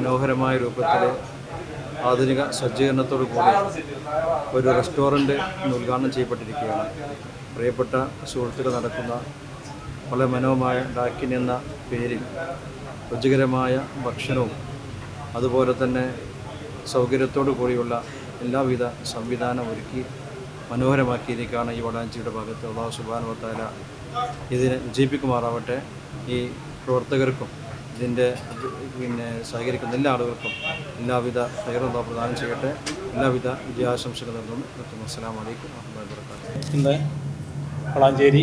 മനോഹരമായ രൂപത്തിൽ ആധുനിക സജ്ജീകരണത്തോടു കൂടി ഒരു റെസ്റ്റോറന്റ് ഉദ്ഘാടനം ചെയ്യപ്പെട്ടിരിക്കുകയാണ്. പ്രിയപ്പെട്ട സുഹൃത്തുക്കൾ നടക്കുന്ന വളരെ മനോഹരമായ ഡാക്കിൻ എന്ന പേരിൽ രുചികരമായ ഭക്ഷണവും അതുപോലെ തന്നെ സൗകര്യത്തോടു കൂടിയുള്ള എല്ലാവിധ സംവിധാനം ഒരുക്കി മനോഹരമാക്കിയിരിക്കുകയാണ് ഈ വടാഞ്ചിയുടെ ഭാഗത്ത്. ഉള്ള സുബാനുവത്താല ഇതിനെ വിജയിപ്പിക്കുമാറാവട്ടെ. ഈ പ്രവർത്തകർക്കും ഇതിന്റെ പിന്നെ സഹകരിക്കുന്ന എല്ലാ ആളുകൾക്കും എല്ലാവിധ ഹൈറുള്ള പ്രദാനം ചെയ്യട്ടെ. എല്ലാവിധ വിജയാശംസകൾ നൽകുന്നു നിർത്തുന്നു. അസ്സാം വലൈക്കും ഇന്ന് വളാഞ്ചേരി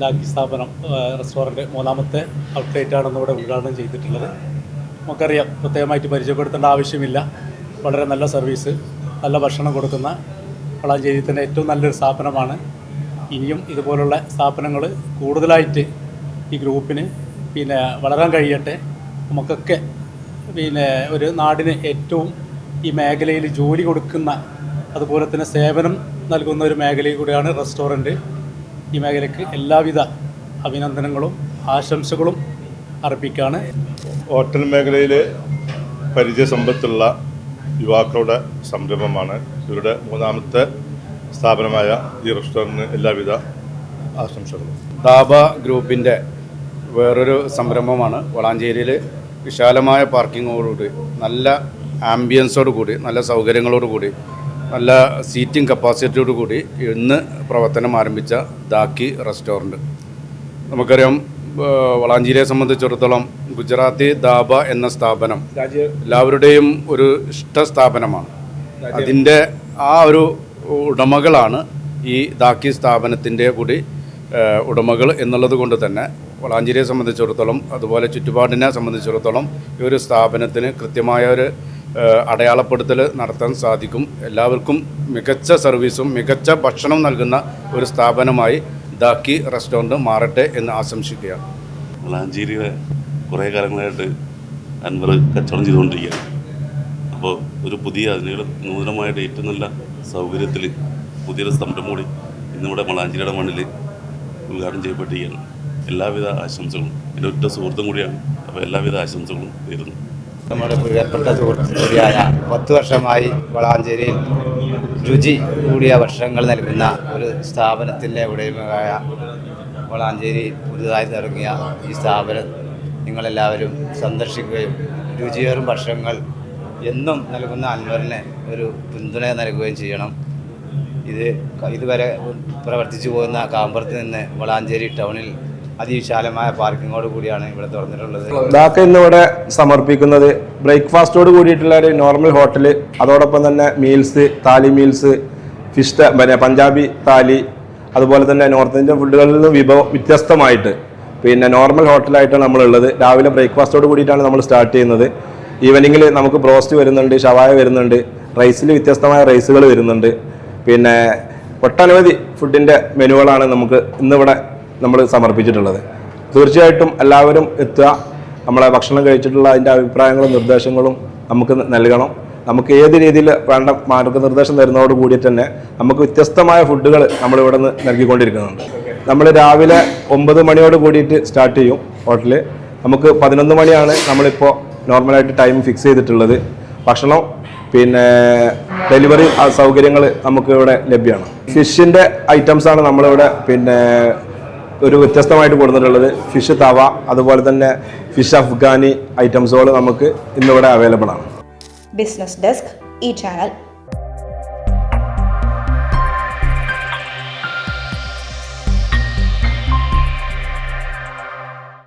ഡാക്കി സ്ഥാപനം റെസ്റ്റോറന്റ് മൂന്നാമത്തെ ഔട്ട്ലെറ്റാണ് ഇന്നിവിടെ ഉദ്ഘാടനം ചെയ്തിട്ടുള്ളത്. നമുക്കറിയാം പ്രത്യേകമായിട്ട് പരിചയപ്പെടുത്തേണ്ട ആവശ്യമില്ല. വളരെ നല്ല സർവീസ് നല്ല ഭക്ഷണം കൊടുക്കുന്ന വളാഞ്ചേരി തന്നെ ഏറ്റവും നല്ലൊരു സ്ഥാപനമാണ്. ഇനിയും ഇതുപോലുള്ള സ്ഥാപനങ്ങൾ കൂടുതലായിട്ട് ഈ ഗ്രൂപ്പിന് പിന്നെ വളരാൻ കഴിയട്ടെ. നമുക്കൊക്കെ പിന്നെ ഒരു നാടിന് ഏറ്റവും ഈ മേഖലയിൽ ജോലി കൊടുക്കുന്ന അതുപോലെ തന്നെ സേവനം നൽകുന്ന ഒരു മേഖലയിൽ കൂടിയാണ് റെസ്റ്റോറന്റ്. ഈ മേഖലയ്ക്ക് എല്ലാവിധ അഭിനന്ദനങ്ങളും ആശംസകളും അർപ്പിക്കുകയാണ് ഹോട്ടൽ മേഖലയിൽ പരിചയസമ്പത്തുള്ള യുവാക്കളുടെ സംരംഭമാണ്. ഇവരുടെ മൂന്നാമത്തെ സ്ഥാപനമായ ഈ റെസ്റ്റോറന്റിന് എല്ലാവിധ ആശംസകളും. ദാബ ഗ്രൂപ്പിന്റെ വേറൊരു സംരംഭമാണ് വളാഞ്ചേരിയിൽ വിശാലമായ പാർക്കിങ്ങോടുകൂടി നല്ല ആംബിയൻസോട് കൂടി നല്ല സൗകര്യങ്ങളോട് കൂടി നല്ല സീറ്റിംഗ് കപ്പാസിറ്റിയോട് കൂടി ഇന്ന് പ്രവർത്തനം ആരംഭിച്ച ദാക്കി റെസ്റ്റോറന്റ് നമുക്കറിയാം വളാഞ്ചേരിയെ സംബന്ധിച്ചിടത്തോളം ഗുജറാത്തി ദാബ എന്ന സ്ഥാപനം എല്ലാവരുടെയും ഒരു ഇഷ്ട സ്ഥാപനമാണ്. അതിന്റെ ആ ഒരു ഉടമകളാണ് ഈ ദാക്കി സ്ഥാപനത്തിന്റെ കൂടി ഉടമകൾ എന്നുള്ളത് കൊണ്ട് തന്നെ വളാഞ്ചേരിയെ സംബന്ധിച്ചിടത്തോളം അതുപോലെ ചുറ്റുപാടിനെ സംബന്ധിച്ചിടത്തോളം ഈ ഒരു സ്ഥാപനത്തിന് കൃത്യമായ ഒരു അടയാളപ്പെടുത്തൽ നടത്താൻ സാധിക്കും. എല്ലാവർക്കും മികച്ച സർവീസും മികച്ച ഭക്ഷണം നൽകുന്ന ഒരു സ്ഥാപനമായി ദാക്കി റെസ്റ്റോറന്റ് മാറട്ടെ എന്ന് ആശംസിക്കുകയാണ് വളാഞ്ചേരിയിലെ കുറേ കാലങ്ങളായിട്ട് അൻവർ കച്ചവടം ചെയ്തുകൊണ്ടിരിക്കുകയാണ്. അപ്പോൾ ഒരു പുതിയ അതിനുള്ള നൂതനമായിട്ട് ഏറ്റവും നല്ല സൗകര്യത്തിൽ പുതിയൊരു സംരംഭം കൂടി ഇന്നിവിടെ വളാഞ്ചേരിയുടെ മണ്ണിൽ ഉദ്ഘാടനം ചെയ്യപ്പെട്ടിരിക്കുകയാണ്. എല്ലാവിധ ആശംസകളും. എന്റെ ഒറ്റ സുഹൃത്തും കൂടിയാണ്. അപ്പോൾ എല്ലാവിധ ആശംസകളും നേരുന്നു. നമ്മുടെ പ്രിയപ്പെട്ട സുഹൃത്ത് കൂടിയായ പത്ത് വർഷമായി വളാഞ്ചേരിയിൽ രുചി കൂടിയ വർഷങ്ങൾ നൽകുന്ന ഒരു സ്ഥാപനത്തിന്റെ ഉടമയായ വളാഞ്ചേരി പുതുതായി തുടങ്ങിയ ഈ സ്ഥാപനം നിങ്ങളെല്ലാവരും സന്ദർശിക്കുകയും രുചിയേറും ഭക്ഷണങ്ങൾ എന്നും നൽകുന്ന അൻവറിന് ഒരു പിന്തുണ നൽകുകയും ചെയ്യണം. ഇത് ഇതുവരെ പ്രവർത്തിച്ചു പോകുന്ന കാമ്പറത്ത് നിന്ന് വളാഞ്ചേരി ടൗണിൽ അതിവിശാലമായ പാർക്കിങ്ങോട് കൂടിയാണ് ഇവിടെ തുറന്നിട്ടുള്ളത്. ഇതാക്ക ഇന്നിവിടെ സമർപ്പിക്കുന്നത് ബ്രേക്ക്ഫാസ്റ്റോട് കൂടിയിട്ടുള്ള ഒരു നോർമൽ ഹോട്ടൽ അതോടൊപ്പം തന്നെ മീൽസ് താലി മീൽസ് ഫിഷ് പിന്നെ പഞ്ചാബി താലി അതുപോലെ തന്നെ നോർത്ത് ഇന്ത്യൻ ഫുഡുകളിൽ നിന്ന് വിഭവം വ്യത്യസ്തമായിട്ട് പിന്നെ നോർമൽ ഹോട്ടലായിട്ടാണ് നമ്മളുള്ളത്. രാവിലെ ബ്രേക്ക്ഫാസ്റ്റോട് കൂടിയിട്ടാണ് നമ്മൾ സ്റ്റാർട്ട് ചെയ്യുന്നത്. ഈവനിങ്ങിൽ നമുക്ക് ബ്രോസ്റ്റ് വരുന്നുണ്ട് ഷവായ വരുന്നുണ്ട് റൈസിൽ വ്യത്യസ്തമായ റൈസുകൾ വരുന്നുണ്ട്. പിന്നെ ഒട്ടനവധി ഫുഡിന്റെ മെനുകളാണ് നമുക്ക് ഇന്നിവിടെ നമ്മൾ സമർപ്പിച്ചിട്ടുള്ളത്. തീർച്ചയായിട്ടും എല്ലാവരും എത്തുക. നമ്മളെ ഭക്ഷണം കഴിച്ചിട്ടുള്ള അതിന്റെ അഭിപ്രായങ്ങളും നിർദ്ദേശങ്ങളും നമുക്ക് നൽകണം. നമുക്ക് ഏത് രീതിയിൽ വേണ്ട മാർഗനിർദ്ദേശം തരുന്നതോട് കൂടി തന്നെ നമുക്ക് വ്യത്യസ്തമായ ഫുഡുകൾ നമ്മളിവിടെ നിന്ന് നൽകിക്കൊണ്ടിരിക്കുന്നുണ്ട്. നമ്മൾ രാവിലെ ഒമ്പത് മണിയോട് കൂടിയിട്ട് സ്റ്റാർട്ട് ചെയ്യും ഹോട്ടലിൽ നമുക്ക് പതിനൊന്ന് മണിയാണ് നമ്മളിപ്പോൾ നോർമലായിട്ട് ടൈം ഫിക്സ് ചെയ്തിട്ടുള്ളത്. ഭക്ഷണം പിന്നെ ഡെലിവറി സൗകര്യങ്ങൾ നമുക്ക് ഇവിടെ ലഭ്യമാണ്. ഫിഷിന്റെ ഐറ്റംസാണ് നമ്മളിവിടെ പിന്നെ ഒരു വ്യത്യസ്തമായിട്ട് കൊടുത്തിട്ടുള്ളത് ഫിഷ് തവ അതുപോലെ തന്നെ ഫിഷ് അഫ്ഗാനി ഐറ്റംസുകൾ നമുക്ക് ഇന്നിവിടെ അവൈലബിൾ ആണ്. ബിസിനസ് ഡെസ്ക് ഈ ചാനൽ